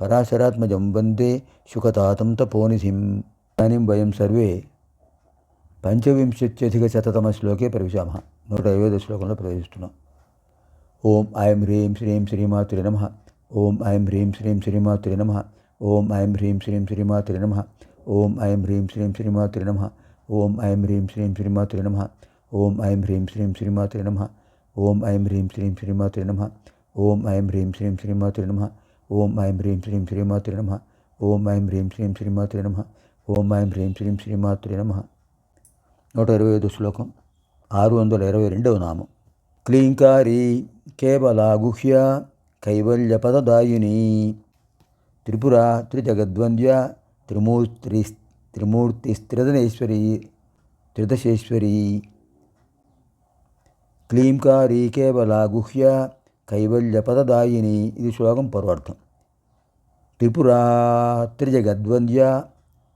పరాశరాత్మజం వందే శుకతాతం తపోనిధిం. ఇదాनीं వయం సర్వే పంచవింశత్యధికశతతమశ్లోకే ప్రవేశామ. నూట ఇరవై శ్లోకంలో ప్రవేశిస్తున్నాం. ఓం ఐం హ్రీం శ్రీం శ్రీమాతురి నమ. ఓం ఐం హ్రీం శ్రీం శ్రీమాతురి నమ. ఓం ఐం హ్రీం శ్రీం శ్రీమాతురి నమ. ఓం ఐం హ్రీం శ్రీం శ్రీమాతురి నమ. ఓం ఐం హ్రీం శ్రీం శ్రీమాతురి నమ. ఓం ఐం హ్రీం శ్రీం శ్రీమాతురి నమ. ఓం ఐం హ్రీం శ్రీం శ్రీమాతురి నమ. ఓం ఐం హ్రీం శ్రీం శ్రీమాతురి నమ. ఓం ఐం హ్రీం శ్రీం శ్రీమాతృ నమ. ఓం ఐం హ్రీం శ్రీం శ్రీమాతృ నమ. ఓం ఐం హ్రీం శ్రీం శ్రీమాతృ నమ. నూట ఇరవై ఐదు శ్లోకం. ఆరు వందల ఇరవై రెండవ నామం. క్లీంకారీ కేవలాగుహ్య కైవల్యపదదాయిని. త్రిపుర త్రిజగద్వంద్య త్రిమూర్తి త్రిమూర్తి త్రిమూర్తిస్త్రిదనేశ్వరి త్రిదశేశ్వరి. క్లీంకారీ కేవలాగుహ్య కైవల్యపదదాయిని. ఇది శ్లోకం పర్వార్థం త్రిపుర త్రిజగద్వంద్య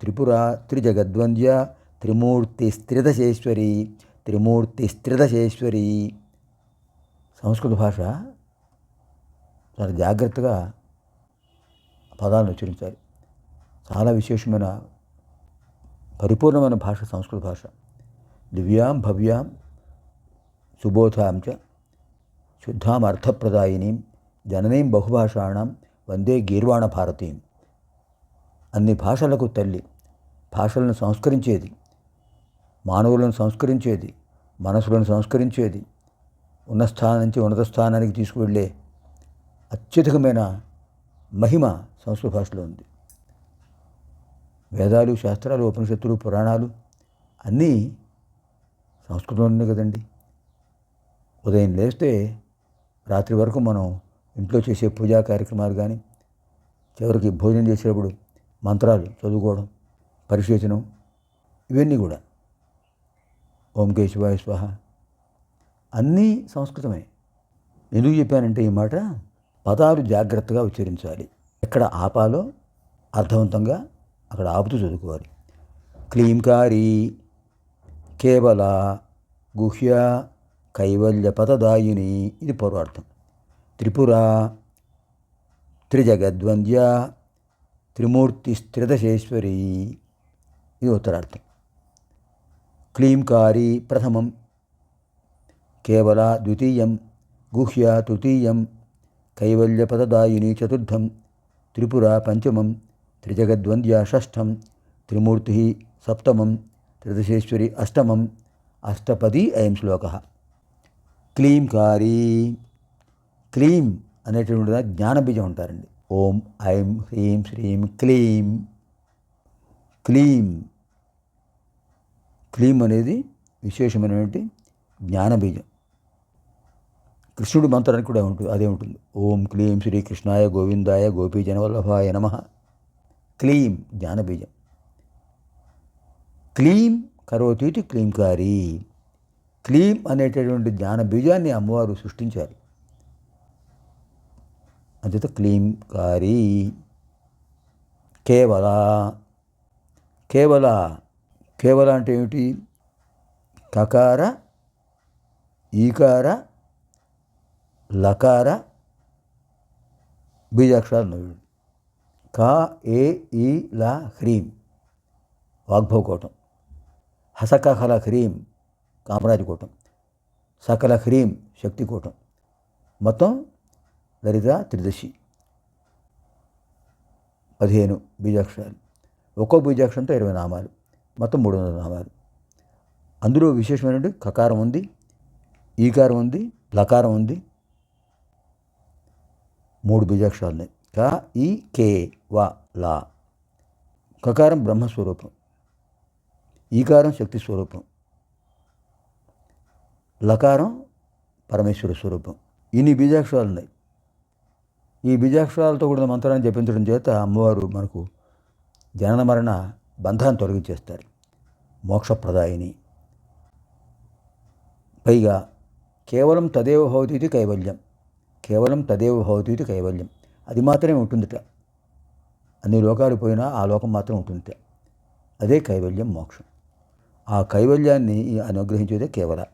త్రిపుర త్రిజగద్వంద్య త్రిమూర్తిస్త్రిదశేశ్వరి త్రిమూర్తిస్త్రిదశేశ్వరి సంస్కృత భాష చాలా జాగ్రత్తగా పదాలను ఉచ్చరించాలి. చాలా విశేషమైన పరిపూర్ణమైన భాష సంస్కృత భాష. దివ్యాం భవ్యాం సుబోధాం చ శుద్ధాం అర్థప్రదాయినీం జననీం బహుభాషాణం వందే గీర్వాణ భారతి. అన్ని భాషలకు తల్లి. భాషలను సంస్కరించేది. మానవులను సంస్కరించేది. మనసులను సంస్కరించేది. ఉన్న స్థానం నుంచి ఉన్నత స్థానానికి తీసుకువెళ్ళే అత్యధికమైన మహిమ సంస్కృత భాషలో ఉంది. వేదాలు శాస్త్రాలు ఉపనిషత్తులు పురాణాలు అన్నీ సంస్కృతంలోనే కదండి. ఉదయం లేస్తే రాత్రి వరకు మనం ఇంట్లో చేసే పూజా కార్యక్రమాలు కానీ చివరికి భోజనం చేసేటప్పుడు మంత్రాలు చదువుకోవడం పరిశేచనం ఇవన్నీ కూడా. ఓం కేశవాయ స్వాహ. అన్నీ సంస్కృతమే. ఎందుకు చెప్పానంటే ఈ మాట పదాలు జాగ్రత్తగా ఉచ్చరించాలి. ఎక్కడ ఆపాలో అర్థవంతంగా అక్కడ ఆపుతూ చదువుకోవాలి. క్లీంకారి కేవల గుహ్య కైవల్య పదదాయిని ఇది పూర్వార్థం. त्रिपुरा त्रिजगद्वंद्य त्रिमूर्ति त्रिदशेश्वरी ये उत्तरार्थ क्लीमकारी प्रथम केवला द्वितीय गुह्य तृतीय कैवल्यपदायिनी चतुर्थम। त्रिपुरा पंचम त्रिजगद्वंद्य षम त्रिमूर्ति सप्तम त्रिदशेश्वरी अष्टम अष्टपदी अयम श्लोक। क्लीं कारी క్లీం అనేటువంటి జ్ఞానబీజం ఉంటారండి ఓం ఐం హ్రీం శ్రీం క్లీం. క్లీం. క్లీం అనేది విశేషమైనటువంటి జ్ఞానబీజం. కృష్ణుడి మంత్రానికి కూడా ఉంటుంది అదే ఉంటుంది. ఓం క్లీం శ్రీకృష్ణాయ గోవిందాయ గోపీజనవల్లభాయ నమ. క్లీం జ్ఞానబీజం. క్లీం కరోతీటి క్లీంకారి. క్లీం అనేటటువంటి జ్ఞానబీజాన్ని అమ్మవారు సృష్టించారు. అంచేత క్లీంకారీ కేవల కేవల కేవల అంటే ఏమిటి కకార ఈకార లకార బీజాక్షరాలు నవ్వుడు కా ఏ ఈ లా హ్రీం వాగ్భవకోటం హసకహల హ్రీం కామరాజకోటం సకల హ్రీం శక్తికోటం మొత్తం దరిద్ర త్రిదశి. పదిహేను బీజాక్షరాలు. ఒక్కో బీజాక్షరంతో ఇరవై నామాలు. మొత్తం మూడు వందల నామాలు. అందులో విశేషమైనటువంటి కకారం ఉంది ఈకారం ఉంది లకారం ఉంది. మూడు బీజాక్షరాలు ఉన్నాయి క ఈ కే వా లా. కకారం బ్రహ్మస్వరూపం. ఈకారం శక్తి స్వరూపం లకారం పరమేశ్వర స్వరూపం. ఇన్ని బీజాక్షరాలు ఉన్నాయి ఈ బీజాక్షరాలతో కూడిన మంత్రాన్ని జపించడం చేత అమ్మవారు మనకు జనన మరణ బంధాన్ని తొలగించేస్తారు. మోక్షప్రదాయిని. పైగా కేవలం తదేవ భవతి ఇది కైవల్యం. కేవలం తదేవ భవతి ఇది కైవల్యం. అది మాత్రమే ఉంటుందిట. అన్ని లోకాలు పోయినా ఆ లోకం మాత్రం ఉంటుందిట. అదే కైవల్యం మోక్షం. ఆ కైవల్యాన్ని అనుగ్రహించేదే కేవల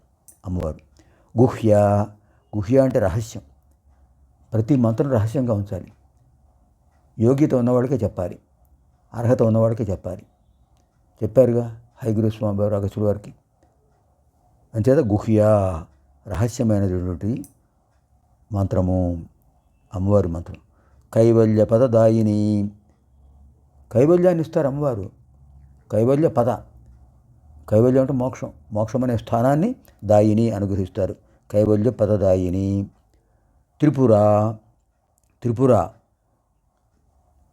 అమ్మవారు. గుహ్య. గుహ్య అంటే రహస్యం. ప్రతి మంత్రం రహస్యంగా ఉంచాలి. యోగ్యత ఉన్నవాడికే చెప్పాలి. అర్హత ఉన్నవాడికే చెప్పాలి. చెప్పారుగా హైగురు స్వామి వారు అగసుడు వారికి. అంచేత గుహ్యా రహస్యమైనటువంటి మంత్రము అమ్మవారి మంత్రం. కైవల్య పదదాయిని కైవల్యాన్ని ఇస్తారు అమ్మవారు. కైవల్య పద. కైవల్యం అంటే మోక్షం. మోక్షం అనే స్థానాన్ని దాయిని అనుగ్రహిస్తారు. కైవల్య పదదాయిని త్రిపుర త్రిపుర.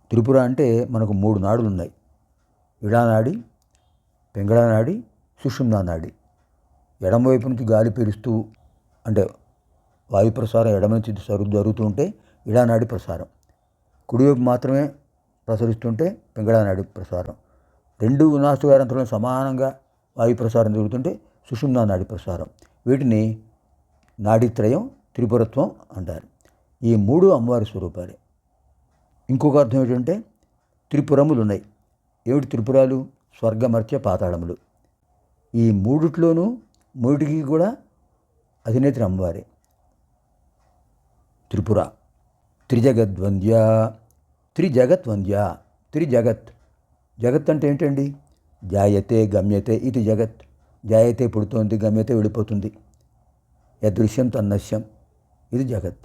త్రిపుర అంటే మనకు మూడు నాడులు ఉన్నాయి ఇడానాడి పెంగళనాడి సుషుమ్నానాడి. ఎడమవైపు నుంచి గాలి పీలుస్తూ అంటే వాయు ప్రసారం ఎడమ నుంచి సరు జరుగుతూ ఉంటే ఇడానాడి ప్రసారం. కుడివైపు మాత్రమే ప్రసరిస్తుంటే పెంగళనాడి ప్రసారం. రెండు నాస్తుగారంతలో సమానంగా వాయు ప్రసారం జరుగుతుంటే సుషుమ్నా నాడి ప్రసారం. వీటిని నాడిత్రయం త్రిపురత్వం అంటారు. ఈ మూడు అమ్మవారి స్వరూపాలే. ఇంకొక అర్థం ఏంటంటే త్రిపురములు ఉన్నాయి ఏమిటి త్రిపురాలు? స్వర్గమర్త్య పాతాళములు. ఈ మూడిట్లోనూ మూడిటికి కూడా అధినేత్రి అమ్మవారే. త్రిపుర. త్రిజగద్వంద్య. త్రిజగత్వంద్య త్రిజగత్. జగత్ అంటే ఏంటండి? జాయతే గమ్యతే ఇది జగత్. జాయతే పుడుతోంది గమ్యతే వెళ్ళిపోతుంది యదృశ్యం తన్నశ్యం. ఇది జగత్.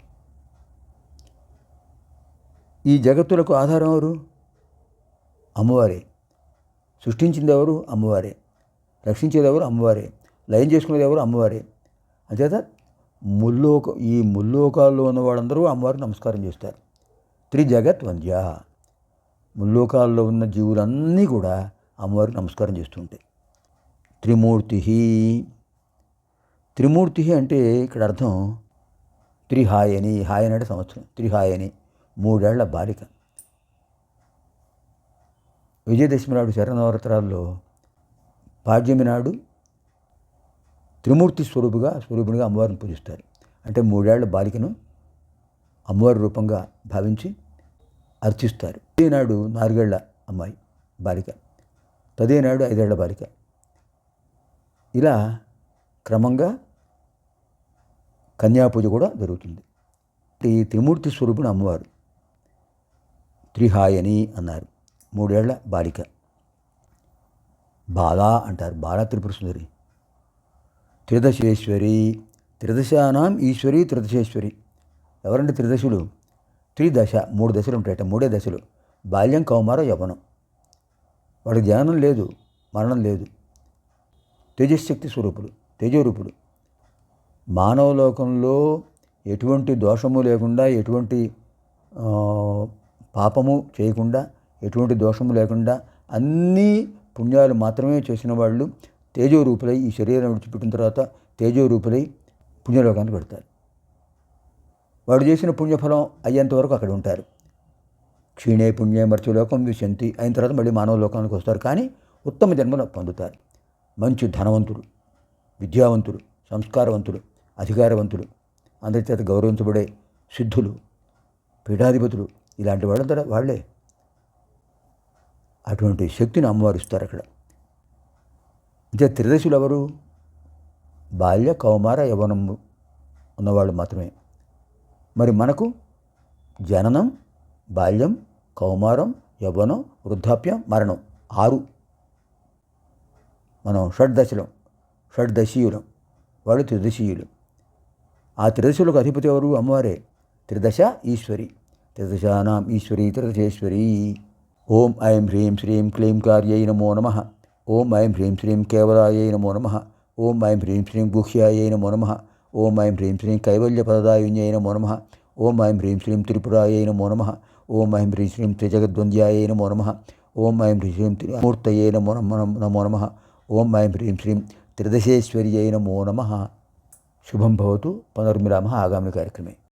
ఈ జగత్తులకు ఆధారం ఎవరు? అమ్మవారే. సృష్టించింది ఎవరు? అమ్మవారే. రక్షించేది ఎవరు? అమ్మవారే. లయం చేసుకునేది ఎవరు? అమ్మవారే. అంచేత ముల్లోక ఈ ముల్లోకాల్లో ఉన్న వాళ్ళందరూ అమ్మవారికి నమస్కారం చేస్తారు. త్రిజగత్ వంద్య ముల్లోకాల్లో ఉన్న జీవులన్నీ కూడా అమ్మవారికి నమస్కారం చేస్తుంటాయి త్రిమూర్తి త్రిమూర్తి అంటే ఇక్కడ అర్థం త్రిహాయని హాయనడు సంవత్సరం. త్రిహాయని మూడేళ్ళ బాలిక. విజయదశమి నాడు శరణవరతరాల్లో పాడ్యమి నాడు త్రిమూర్తి స్వరూపుగా స్వరూపునిగా అమ్మవారిని పూజిస్తారు. అంటే మూడేళ్ళ బాలికను అమ్మవారి రూపంగా భావించి అర్చిస్తారు. నాడు నాలుగేళ్ళ అమ్మాయి బాలిక. తదేనాడు ఐదేళ్ళ బాలిక. ఇలా క్రమంగా కన్యాపూజ కూడా జరుగుతుంది. ఈ త్రిమూర్తి స్వరూపుని అమ్మవారు. త్రిహాయని అన్నారు. మూడేళ్ళ బాలిక. బాల అంటారు. బాల త్రిపుర సుందరి. త్రిదశేశ్వరి. త్రిదశానాం ఈశ్వరి త్రిదశేశ్వరి. ఎవరంటే త్రిదశులు? త్రిదశ. మూడు దశలు ఉంటాయట. మూడే దశలు. బాల్యం కౌమార యవనం వాడికి జ్ఞానం లేదు మరణం లేదు. తేజశక్తి స్వరూపులు తేజరూపుడు మానవ లోకంలో ఎటువంటి దోషము లేకుండా ఎటువంటి పాపము చేయకుండా ఎటువంటి దోషము లేకుండా అన్నీ పుణ్యాలు మాత్రమే చేసిన వాళ్ళు తేజోరూపులై ఈ శరీరం విడిచిపెట్టిన తర్వాత తేజోరూపులై పుణ్యలోకానికి పెడతారు వాడు చేసిన పుణ్యఫలం అయ్యేంత వరకు అక్కడ ఉంటారు. క్షీణే పుణ్యే మర్త్యలోకం విశంతి అయిన తర్వాత మళ్ళీ మానవ లోకానికి వస్తారు. కానీ ఉత్తమ జన్మను పొందుతారు. మంచి ధనవంతుడు విద్యావంతుడు సంస్కారవంతుడు. అధికారవంతులు అందరి చేత గౌరవించబడే సిద్ధులు పీఠాధిపతులు ఇలాంటి వాళ్ళంతా వాళ్ళే. అటువంటి శక్తిని అమ్మవారు ఇస్తారు అక్కడ. అంటే త్రిదశులు ఎవరు? బాల్య కౌమార యవనం ఉన్నవాళ్ళు మాత్రమే. మరి మనకు జననం బాల్యం కౌమారం యవ్వనం వృద్ధాప్యం మరణం ఆరు. మనం షడ్దశలం షడ్దశీయులం వాళ్ళు త్రిదశీయులు. ఆ త్రిదశలకు అధిపతి ఎవరు? అమ్మవారే. త్రిదశ ఈశ్వరి. త్రిదశానాం ఈశ్వరి త్రిదశేశ్వరి ఓం ఐం హ్రీం శ్రీం క్లీం కార్యై నమో నమ. ఓం ఐం హ్రీం శ్రీం కేవలాయై నమో నమ. ఓం ఐం హ్రీం శ్రీం గుహ్యాయై నమో నమ. ఓం ఐం హ్రీం శ్రీం కైవల్యపదాయున్యై నమో నమ. ఓం ఐం హ్రీం శ్రీం త్రిపురాయై నమో నమ. ఓం ఐం హ్రీం శ్రీం త్రిజగద్వంద్యాయై నమో నమ. ఓం ఐం హ్రీం శ్రీం త్రిమూర్తయే నమో నమ. నమో నమ. ఓం ఐం హ్రీం శ్రీం త్రిదశేశ్వర్యై నమో నమ. శుభం భవతు. పునర్మిలామः. ఆగామి కార్యక్రమే.